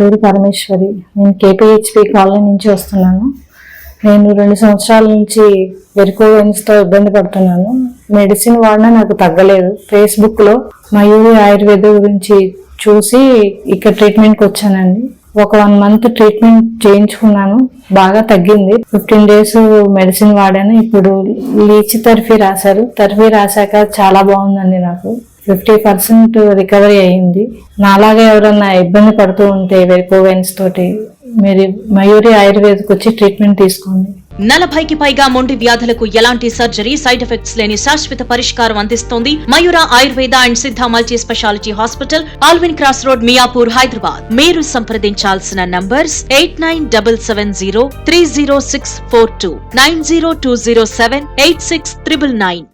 పేరు పరమేశ్వరి. నేను కేపీహెచ్పి కాలనీ నుంచి వస్తున్నాను. నేను రెండు సంవత్సరాల నుంచి వెరుకో వెన్స్తో ఇబ్బంది పడుతున్నాను. మెడిసిన్ వాడినా నాకు తగ్గలేదు. ఫేస్బుక్లో మయూరి ఆయుర్వేద గురించి చూసి ఇక్కడ ట్రీట్మెంట్కి వచ్చానండి. ఒక వన్ మంత్ ట్రీట్మెంట్ చేయించుకున్నాను. బాగా తగ్గింది. ఫిఫ్టీన్ డేస్ మెడిసిన్ వాడాను. ఇప్పుడు లీచి తర్ఫీ రాశారు. తర్ఫీ రాశాక చాలా బాగుందండి నాకు. ఫిఫ్టీ పర్సెంట్ రికవరీ అయ్యింది. నాలాగా ఎవరన్నా ఇబ్బంది పడుతూ ఉంటే వెరికోవెన్స్ తోటి మీరు మయూరి ఆయుర్వేదకు వచ్చి ట్రీట్మెంట్ తీసుకోండి. నలభైకి పైగా మొండి వ్యాధులకు ఎలాంటి సర్జరీ సైడ్ ఎఫెక్ట్స్ లేని శాశ్వత పరిష్కారం అందిస్తోంది Mayura Ayurveda and Siddha multi speciality hospital Allwyn cross road Miyapur Hyderabad. మీరు సంప్రదించాల్సిన numbers eight nine double seven zero three zero six four two nine zero two zero seven eight six triple nine.